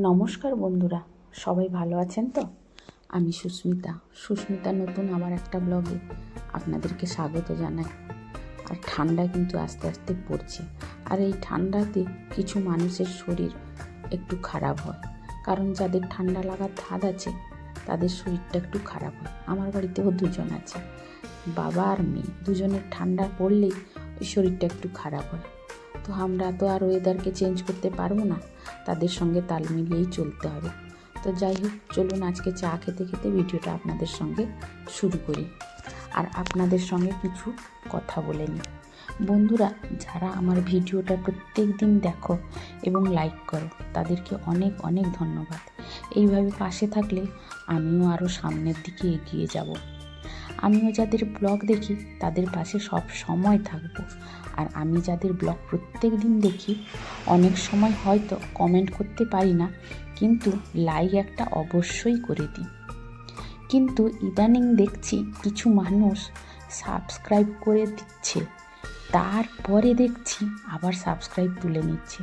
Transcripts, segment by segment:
নমস্কার বন্ধুরা, সবাই ভালো আছেন তো? আমি সুস্মিতা সুস্মিতা নতুন আমার একটা ব্লগে আপনাদেরকে স্বাগত জানাই। আর ঠান্ডা কিন্তু আস্তে আস্তে পড়ছে। আর এই ঠান্ডাতে কিছু মানুষের শরীর একটু খারাপ হয়। কারণ যাদের ঠান্ডা লাগার ধাত আছে, তাদের শরীরটা একটু খারাপ হয়। আমার বাড়িতেও দুজন আছে, বাবা আর মেয়ে। দুজনের ঠান্ডা পড়লেই শরীরটা একটু খারাপ হয়। তো আমরা তো আর ওয়েদারকে চেঞ্জ করতে পারব না। তাদের সঙ্গে তাল মিলিয়েই চলতে হবে। তো যাই হোক, চলুন আজকে চা খেতে খেতে ভিডিওটা আপনাদের সঙ্গে শুরু করি। আর আপনাদের সঙ্গে কিছু কথা বলে নিই। বন্ধুরা, যারা আমার ভিডিওটা প্রত্যেক দিন দেখো এবং লাইক করো, তাদেরকে অনেক অনেক ধন্যবাদ। এইভাবে পাশে থাকলে আমিও আরও সামনের দিকে এগিয়ে যাব। আমিও যাদের ব্লগ দেখি, তাদের পাশে সব সময় থাকব। আর আমি যাদের ব্লগ প্রত্যেক দিন দেখি, অনেক সময় হয়তো কমেন্ট করতে পারি না, কিন্তু লাইক একটা অবশ্যই করে দিই। কিন্তু ইদানিং দেখছি কিছু মানুষ সাবস্ক্রাইব করে দিচ্ছে, তারপরে দেখছি আবার সাবস্ক্রাইব তুলে নিচ্ছে।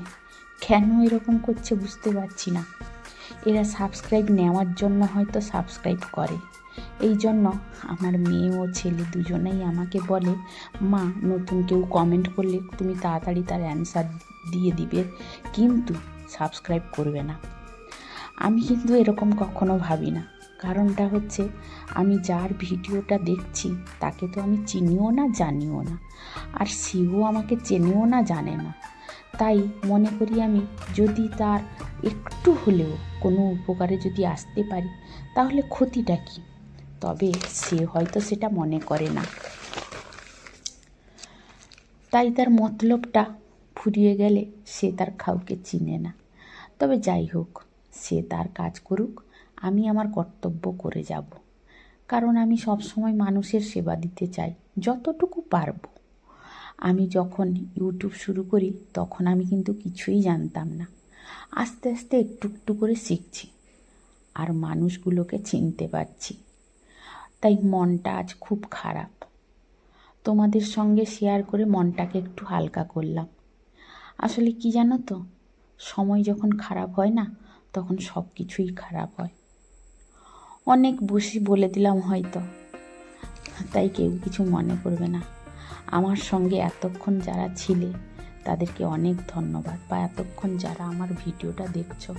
কেন এরকম করছে বুঝতে পারছি না। এরা সাবস্ক্রাইব নেওয়ার জন্য হয়তো সাবস্ক্রাইব করে। এই জন্য আমার মেয়ে ও ছেলে দুজনেই আমাকে বলে, মা, নতুন কেউ কমেন্ট করলে তুমি তাড়াতাড়ি তার অ্যান্সার দিয়ে দিবে, কিন্তু সাবস্ক্রাইব করবে না। আমি কিন্তু এরকম কখনো ভাবি না কারণটা হচ্ছে, আমি যার ভিডিওটা দেখছি, তাকে তো আমি চিনিও না, জানিও না। আর সেও আমাকে চেনেও না, জানে না। তাই মনে করি আমি, যদি তার একটু হলেও কোনো উপকারে যদি আসতে পারি, তাহলে ক্ষতিটা কী? তবে সে হয়তো সেটা মনে করে না। তাই তার মতলবটা ফুরিয়ে গেলে সে তার কাউকে চিনে না। তবে যাই হোক, সে তার কাজ করুক, আমি আমার কর্তব্য করে যাব। কারণ আমি সবসময় মানুষের সেবা দিতে চাই, যতটুকু পারব। আমি যখন ইউটিউব শুরু করি, তখন আমি কিন্তু কিছুই জানতাম না। আস্তে আস্তে একটু একটু করে শিখছি, আর মানুষগুলোকে চিনতে পারছি। তাই মনটা আজ খুব খারাপ। তোমাদের সঙ্গে শেয়ার করে মনটাকে একটু হালকা করলাম। আসলে কি জানো তো, সময় যখন খারাপ হয় না, তখন সব কিছুই খারাপ হয়। অনেক বসি বলে দিলাম হয়তো, তাই কেউ কিছু মনে করবে না। আমার সঙ্গে এতক্ষণ যারা ছিলে, তাদেরকে অনেক ধন্যবাদ। বা এতক্ষণ যারা আমার ভিডিওটা দেখছ,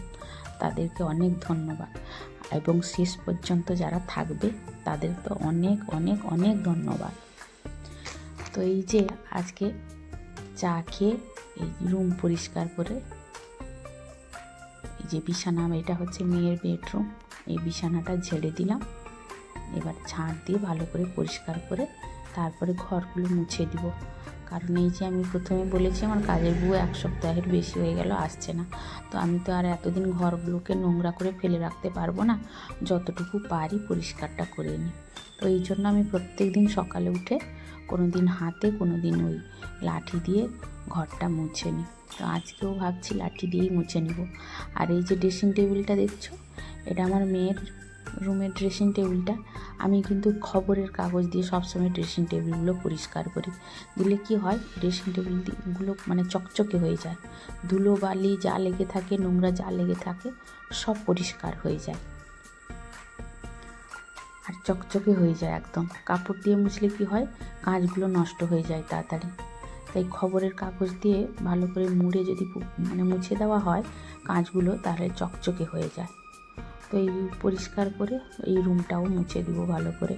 তাদেরকে অনেক ধন্যবাদ। এবং শেষ পর্যন্ত যারা থাকবে, তাদের তো অনেক অনেক অনেক ধন্যবাদ। তো এই যে আজকে চা খেয়ে এই রুম পরিষ্কার করে, এই যে বিছানা, এটা হচ্ছে মেয়ের বেডরুম এই বিছানাটা ঝেড়ে দিলাম। এবার ঝাঁট দিয়ে ভালো করে পরিষ্কার করে তারপরে ঘরগুলো মুছে দিব। কারণ এই যে আমি প্রথমে বলেছি আমার কাজের বউ এক সপ্তাহের বেশি হয়ে গেল, আসছে না। তো আমি তো আর এতদিন ঘরগুলোকে নোংরা করে ফেলে রাখতে পারব না, যতটুকু পারি পরিষ্কারটা করে নিই। তো এই জন্য আমি প্রত্যেক দিন সকালে উঠে কোনো দিন হাতে কোনো দিন ওই লাঠি দিয়ে ঘরটা মুছে নিই। তো আজকেও ভাবছি লাঠি দিয়েই মুছে নিব। আর এই যে ড্রেসিং টেবিলটা দেখছ, এটা আমার মেয়ের রুমের ড্রেসিং টেবিলটা আমি কিন্তু খবরের কাগজ দিয়ে সবসময় ড্রেসিং টেবিলগুলো পরিষ্কার করি। দিলে কি হয়? ড্রেসিং টেবিলগুলো মানে চকচকে হয়ে যায়। ধুলো, বালি যা লেগে থাকে, নোংরা যা লেগে থাকে, সব পরিষ্কার হয়ে যায়। আর চকচকে হয়ে যায় একদম। কাপড় দিয়ে মুছলে কি হয়? কাঁচগুলো নষ্ট হয়ে যায় তাড়াতাড়ি। তাই খবরের কাগজ দিয়ে ভালো করে মুড়ে যদি মানে মুছে দেওয়া হয়, কাঁচগুলো তাহলে চকচকে হয়ে যায়। তো এই পরিষ্কার করে এই রুমটাও মুছে দিব ভালো করে।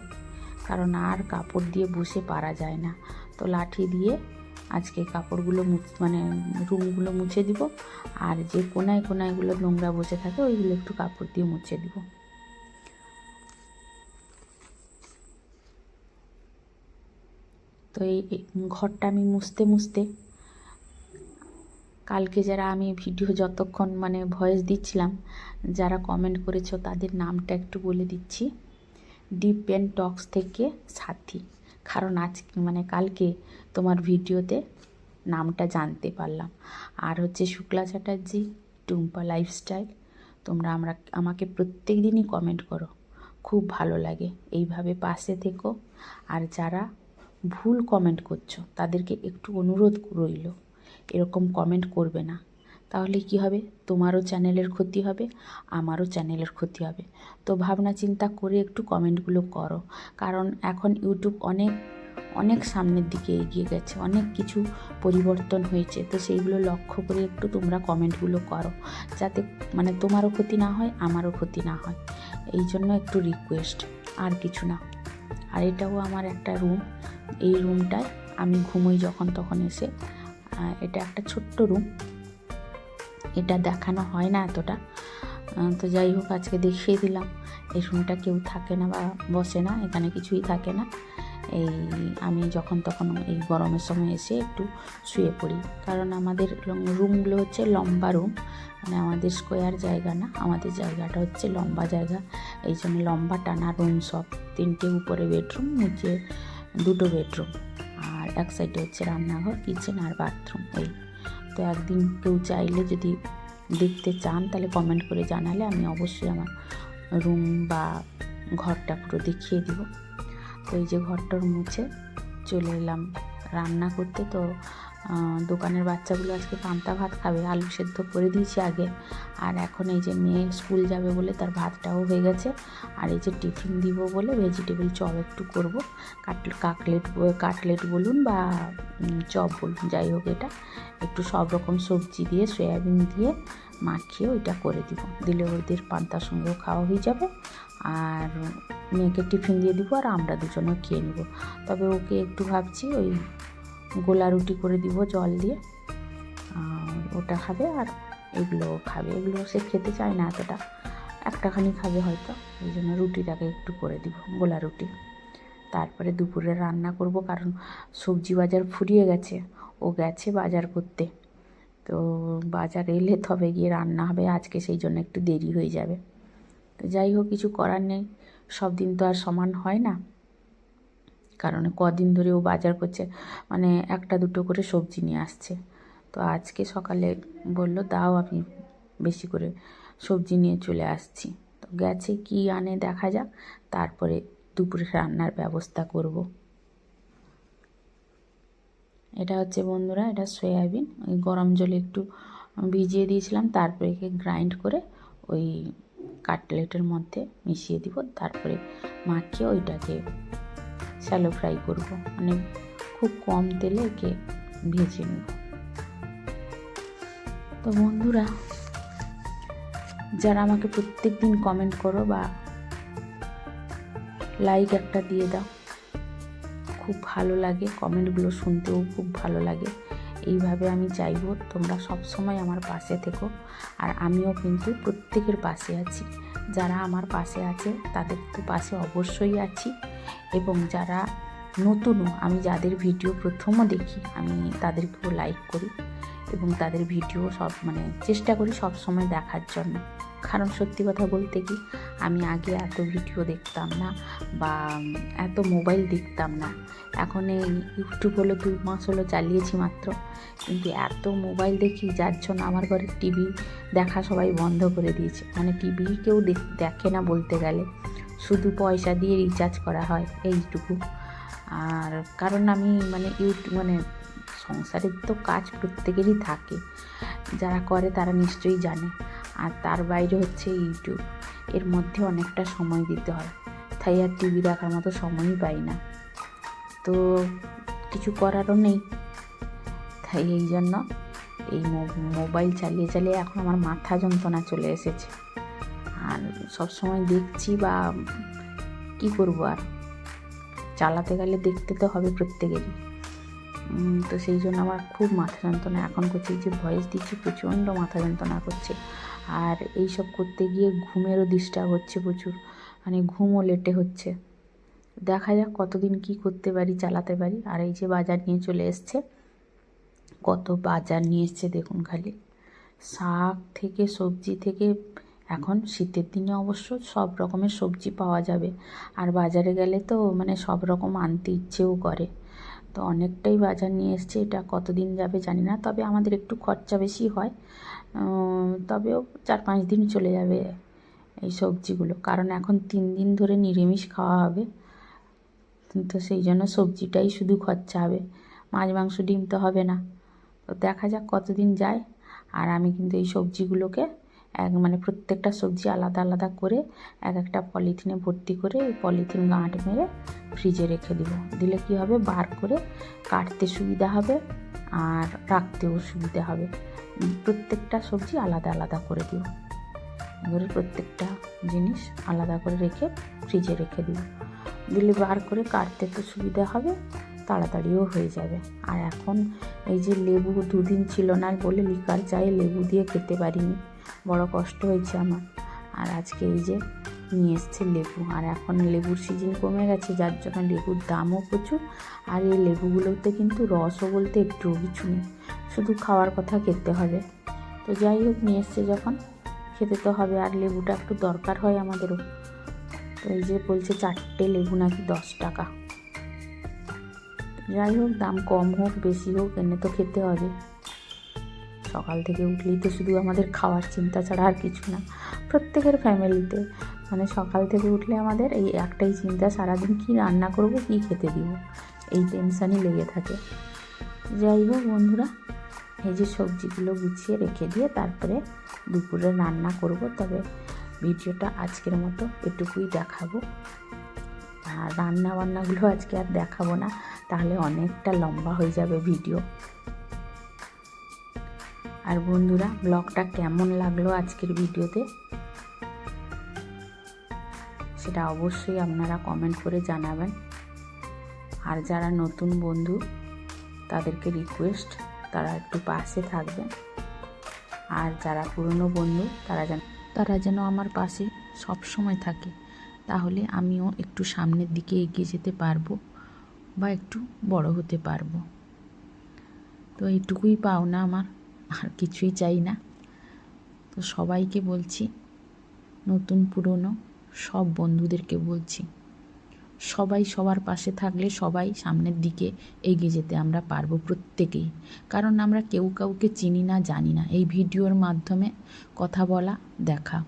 কারণ আর কাপড় দিয়ে বসে পারা যায় না। তো লাঠি দিয়ে আজকে কাপড়গুলো মানে রুমগুলো মুছে দিব। আর যে কোনায় কোনায়গুলো নোংরা বসে থাকে, ওইগুলো একটু কাপড় দিয়ে মুছে দিব। তো এই ঘরটা আমি মুছতে মুছতে কালকে যারা আমি ভিডিও যতক্ষণ মানে ভয়েস দিচ্ছিলাম, যারা কমেন্ট করেছ তাদের নামটা একটু বলে দিচ্ছি। ডিপ পেন টক্স থেকে সাথী। কারণ আজ মানে কালকে তোমার ভিডিওতে নামটা জানতে পারলাম। আর হচ্ছে শুক্লা চ্যাটার্জি, টুম্পা লাইফস্টাইল তোমরা আমরা আমাকে প্রত্যেক দিনই কমেন্ট করো। খুব ভালো লাগে। এইভাবে পাশে থেকো। আর যারা ভুল কমেন্ট করছ, তাদেরকে একটু অনুরোধ রইল। এরকম কমেন্ট করবে না। তাহলে কি হবে? তোমারও চ্যানেলের ক্ষতি হবে, আমারও চ্যানেলের ক্ষতি হবে। তো ভাবনা চিন্তা করে একটু কমেন্টগুলো করো। কারণ এখন ইউটিউব অনেক অনেক সামনের দিকে এগিয়ে গেছে, অনেক কিছু পরিবর্তন হয়েছে। তো সেইগুলো লক্ষ্য করে একটু তোমরা কমেন্টগুলো করো। যাতে মানে তোমারও ক্ষতি না হয়, আমারও ক্ষতি না হয়। এই জন্য একটু রিকোয়েস্ট আর কিছু না। আর এটাও আমার একটা রুম এই রুমটায় আমি ঘুমোই যখন তখন এসে এটা একটা ছোট্ট রুম এটা দেখানো হয় না এতটা। তো যাই হোক, আজকে দেখিয়ে দিলাম। এই রুমটা কেউ থাকে না বা বসে না, এখানে কিছুই থাকে না। এই, আমি যখন তখন এই গরমের সময় এসে একটু শুয়ে পড়ি। কারণ আমাদের রুমগুলো হচ্ছে লম্বা রুম মানে আমাদের স্কোয়ার জায়গা না। আমাদের জায়গাটা হচ্ছে লম্বা জায়গা। এই জন্য লম্বা টানা রুম সব। তিনটে উপরে বেডরুম নিচে দুটো বেডরুম এক সাইডে হচ্ছে রান্নাঘর, কিচেন আর বাথরুম। এই তো একদিন কেউ চাইলে যদি দেখতে চান, তাহলে কমেন্ট করে জানালে আমি অবশ্যই আমার রুম বা ঘরটা পুরো দেখিয়ে দিব। তো এই যে ঘরটার মুছে চলে এলাম রান্না করতে, তো দোকানের বাচ্চাগুলো আজকে পান্তা ভাত খাবে। আলু সেদ্ধ করে দিয়েছি আগে। আর এখন এই যে মেয়ে স্কুল যাবে বলে তার ভাতটাও হয়ে গেছে। আর এই যে টিফিন দিব বলে ভেজিটেবল চপ একটু করব। কাটলে, কাকলেট, কাটলেট বলুন বা চপ বলুন, যাই হোক এটা। একটু সব রকম সবজি দিয়ে, সয়াবিন দিয়ে মাখিয়ে ওইটা করে দিব। দিলে ওদের পান্তার সঙ্গেও খাওয়া হয়ে যাবে। আর মেয়েকে টিফিন দিয়ে দিব আর আমরা দুজনেও খেয়ে নিব। তবে ওকে একটু ভাবছি ওই গোলা রুটি করে দিব জল দিয়ে। ওটা খাবে আর এগুলো খাবে। এগুলো সে খেতে চায় না এতটা। একটাখানি খাবে হয়তো। ওই জন্য রুটিটাকে একটু করে দিব, গোলা রুটি। তারপরে দুপুরে রান্না করব কারণ সবজি বাজার ফুরিয়ে গেছে। ও গেছে বাজার করতে। তো বাজার এলে তবে গিয়ে রান্না হবে। আজকে সেই জন্য একটু দেরি হয়ে যাবে। তো যাই হোক, কিছু করার নেই। সব দিন তো আর সমান হয় না। কারণ কদিন ধরে ও বাজার করছে মানে একটা দুটো করে সবজি নিয়ে আসছে। তো আজকে সকালে বলল, দাও আমি বেশি করে সবজি নিয়ে চলে আসছি। তো গেছে কি আনে দেখা যাক, তারপরে দুপুরে রান্নার ব্যবস্থা করব। এটা হচ্ছে বন্ধুরা, এটা সয়াবিন, ওই গরম জলে একটু ভিজিয়ে দিয়েছিলাম, তারপরে গ্রাইন্ড করে ওই কাটলেটের মধ্যে মিশিয়ে দিব, তারপরে মাখিয়ে ওইটাকে শ্যালো ফ্রাই করব। মানে খুব কম তেলে একে ভেজে নেব। তো বন্ধুরা, যারা আমাকে প্রত্যেক দিন কমেন্ট করো বা লাইক একটা দিয়ে দাও, খুব ভালো লাগে। কমেন্টগুলো শুনতেও খুব ভালো লাগে। এইভাবে আমি চাইব তোমরা সব সময় আমার পাশে থেকো। আর আমিও কিন্তু প্রত্যেকের পাশে আছি। যারা আমার পাশে আছে, তাদের তো পাশে অবশ্যই আছি। এবং যারা নতুনও, আমি যাদের ভিডিও প্রথমও দেখি, আমি তাদেরকেও লাইক করি। এবং তাদের ভিডিও সব মানে চেষ্টা করি সব সময় দেখার জন্য। কারণ সত্যি কথা বলতে কি, আমি আগে এত ভিডিও দেখতাম না বা এত মোবাইল দেখতাম না। এখন এই ইউটিউব হলো, দুই মাস হলো চালিয়েছি মাত্র। কিন্তু এত মোবাইল দেখি, যার জন্য আমার ঘরে টিভি দেখা সবাই বন্ধ করে দিয়েছে। মানে টিভি কেউ দেখ- না বলতে গেলে। শুধু পয়সা দিয়ে রিচার্জ করা হয়, এইটুকু। আর কারণ আমি মানে ইউটিউব মানে সংসারের তো কাজ প্রত্যেকেরই থাকে। যারা করে তারা নিশ্চয়ই জানে। আর তার বাইরে হচ্ছে ইউটিউব। এর মধ্যে অনেকটা সময় দিতে হয়। তাই আর টিভি দেখার মতো সময়ই পাই না। তো কিছু করারও নেই। তাই এই জন্য এই মোবাইল চালিয়ে চালিয়ে এখন আমার মাথা যন্ত্রণা চলে এসেছে। আর সব সময় দেখছি বা কি করব আর? চালাতে গেলে দেখতে তো হবে প্রত্যেকেরই। তো সেই জন্য আমার খুব মাথা যন্ত্রণা। এখন করছে যে ভয়েস দিচ্ছি, প্রচণ্ড মাথা যন্ত্রণা করছে। আর এইসব করতে গিয়ে ঘুমেরও ডিস্টার্ব হচ্ছে প্রচুর। মানে ঘুমও লেটে হচ্ছে। দেখা যাক কতদিন কি করতে পারি, চালাতে পারি। আর এই যে বাজার নিয়ে চলে এসছে কত বাজার নিয়ে এসছে দেখুন খালি। শাক থেকে, সবজি থেকে, এখন শীতের দিনে অবশ্য সব রকমের সবজি পাওয়া যাবে। আর বাজারে গেলে তো মানে সব রকম আনতে ইচ্ছেও করে। তো অনেকটাই বাজার নিয়ে এসছে, এটা কতদিন যাবে জানি না, তবে আমাদের একটু খরচা বেশি হয়। তবেও চার পাঁচ দিন চলে যাবে এই সবজিগুলো, কারণ এখন তিন দিন ধরে নিরামিষ খাওয়া হবে। তো সেই জন্য সবজিটাই শুধু খরচা হবে। মাছ, মাংস, ডিম তো হবে না। তো দেখা যাক কতদিন যায়। আর আমি কিন্তু এই সবজিগুলোকে এক মানে প্রত্যেকটা সবজি আলাদা আলাদা করে এক একটা পলিথিনে ভর্তি করে এই পলিথিন গাঁট মেরে ফ্রিজে রেখে দিব। দিলে কি হবে? বার করে কাটতে সুবিধা হবে আর রাখতেও সুবিধা হবে। প্রত্যেকটা সবজি আলাদা আলাদা করে দিব এবারে প্রত্যেকটা জিনিস আলাদা করে রেখে ফ্রিজে রেখে দিব দিলে বার করে কাটতে তো সুবিধা হবে তাড়াতাড়িও হয়ে যাবে। আর এখন এই যে লেবু দুদিন ছিল না বলে লিকার চায়ে লেবু দিয়ে খেতে পারিনি। বড় কষ্ট হয়েছে আমার। আর আজকে এই যে নিয়ে এসছে লেবু। আর এখন লেবুর সিজন কমে গেছে, যার জন্য লেবুর দামও প্রচুর। আর এই লেবুগুলোতে কিন্তু রসও বলতে একটুও কিছু নেই। শুধু খাওয়ার কথা খেতে হবে। তো যাই হোক, নিয়ে এসছে যখন। খেতে তো হবে। আর লেবুটা একটু দরকার হয় আমাদেরও। তো এই যে বলছে চারটে লেবু নাকি দশ টাকা। যাই হোক, দাম কম হোক, বেশি হোক, এনে তো খেতে হবে। সকাল থেকে উঠলেই তো শুধু আমাদের খাওয়ার চিন্তা ছাড়া আর কিছু না, প্রত্যেকের ফ্যামিলিতে মানে সকাল থেকে উঠলে আমাদের এই একটাই চিন্তা, সারাদিন কি রান্না করব, কি খেতে দিব, এই টেনশানই লেগে থাকে। যাই হোক বন্ধুরা, এই যে সবজিগুলো গুছিয়ে রেখে দিয়ে তারপরে দুপুরে রান্না করব, তবে ভিডিওটা আজকের মতো এটুকুই দেখাবো। আর রান্না বান্নাগুলো আজকে আর দেখাবো না, তাহলে অনেকটা লম্বা হয়ে যাবে ভিডিও আর বন্ধুরা ব্লগটা কেমন লাগল আজকের ভিডিওতে সেটা অবশ্যই আপনারা কমেন্ট করে জানাবেন। আর যারা নতুন বন্ধু, তাদেরকে রিকোয়েস্ট তারা একটু পাশে থাকবেন আর যারা পুরনো বন্ধু, তারা যেন তারা যেন আমার পাশে সব সময় থাকে। তাহলে আমিও একটু সামনের দিকে এগিয়ে যেতে পারব বা একটু বড় হতে পারব। তো এইটুকুই পাওনা আমার, আর কিছুই চাই না। তো সবাইকে বলছি, নতুন পুরনো সব বন্ধুদেরকে বলছি, সবাই সবার পাশে থাকলে সবাই সামনের দিকে এগিয়ে যেতে আমরা পারব প্রত্যেকেই। কারণ আমরা কেউ কাউকে চিনি না, জানি না। এই ভিডিওর মাধ্যমে কথা বলা, দেখা।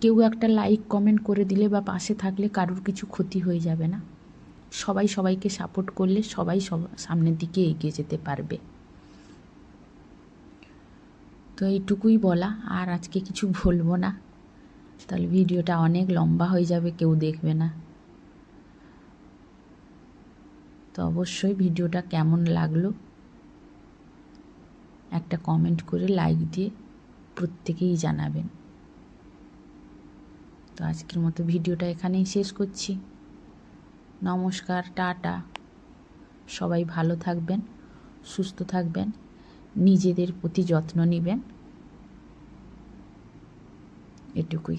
কেউ একটা লাইক কমেন্ট করে দিলে বা পাশে থাকলে কারোর কিছু ক্ষতি হয়ে যাবে না। সবাই সবাইকে সাপোর্ট করলে সবাই সব, সামনের দিকে এগিয়ে যেতে পারবে। তো এইটুকুই বলা, আর আজকে কিছু বলব না। তাহলে ভিডিওটা অনেক লম্বা হয়ে যাবে, কেউ দেখবে না। তো অবশ্যই ভিডিওটা কেমন লাগল, একটা কমেন্ট করে লাইক দিয়ে প্রত্যেকেই জানাবেন। তো আজকের মতো ভিডিওটা এখানেই শেষ করছি। নমস্কার, টাটা। সবাই ভালো থাকবেন, সুস্থ থাকবেন, নিজেদের প্রতি যত্ন নেবেন। এটুকুই।